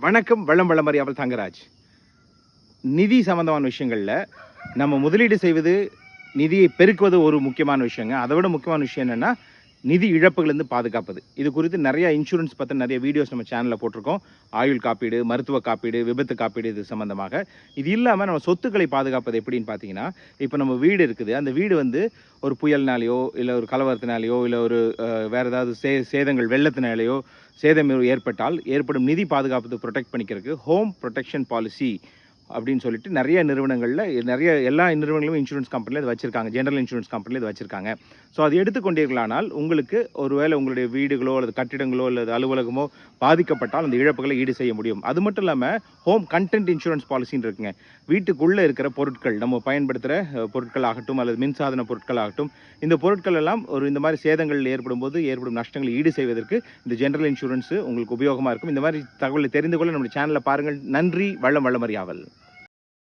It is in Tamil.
வணக்கம் வள்ளம் வளம் அறியாமல் தங்கராஜ். நிதி சம்பந்தமான விஷயங்களில் நம்ம முதலீடு செய்வது நிதியை பெருக்குவது ஒரு முக்கியமான விஷயங்க. அதை விட முக்கியமான விஷயம் என்னென்னா நிதி இழப்புகளிலிருந்து பாதுகாப்பது. இது குறித்து நிறைய இன்சூரன்ஸ் பற்றி நிறைய வீடியோஸ் நம்ம சேனலில் போட்டிருக்கோம். ஆயுள் காப்பீடு மருத்துவ காப்பீடு விபத்து காப்பீடு இது சம்மந்தமாக இது இல்லாமல் நம்ம சொத்துக்களை பாதுகாப்பது எப்படின்னு பார்த்தீங்கன்னா இப்போ நம்ம வீடு இருக்குது. அந்த வீடு வந்து ஒரு புயல்னாலேயோ இல்லை ஒரு கலவரத்தினாலேயோ இல்லை ஒரு வேறு ஏதாவது சே சேதங்கள் வெள்ளத்தினாலேயோ சேதம் ஏற்பட்டால் ஏற்படும் நிதி பாதுகாப்பு ப்ரொடெக்ட் பண்ணிக்கிறதுக்கு ஹோம் ப்ரொடெக்ஷன் பாலிசி அப்படின்னு சொல்லிட்டு நிறைய நிறுவனங்களில் நிறைய எல்லா நிறுவனங்களும் இன்சூரன்ஸ் கம்பெனியில் இது வச்சிருக்காங்க. ஜென்ரல் இன்சூரன்ஸ் கம்பெனியில் இது வச்சிருக்காங்க. ஸோ அது எடுத்துக்கொண்டீர்களானால் உங்களுக்கு ஒருவேளை உங்களுடைய வீடுகளோ அல்லது கட்டிடங்களோ அல்லது அலுவலகமோ பாதிக்கப்பட்டால் அந்த இழப்புகளை ஈடு செய்ய முடியும். அது மட்டும் இல்லாமல் ஹோம் கண்டென்ட் இன்சூரன்ஸ் பாலிசின்னு இருக்குங்க. வீட்டுக்குள்ளே இருக்கிற பொருட்கள் நம்ம பயன்படுத்துகிற பொருட்கள் ஆகட்டும் அல்லது மின்சாதன பொருட்கள் ஆகட்டும் இந்த பொருட்கள் எல்லாம் ஒரு இந்த மாதிரி சேதங்கள் ஏற்படும் போது ஏற்படும் நஷ்டங்களை ஈடு செய்வதற்கு இந்த ஜென்ரல் இன்சூரன்ஸ் உங்களுக்கு உபயோகமாக இருக்கும். இந்த மாதிரி தகவலை தெரிந்து கொள்ள நம்முடைய சேனலை பாருங்கள். நன்றி வள்ளம் வள்ளமரியாவல்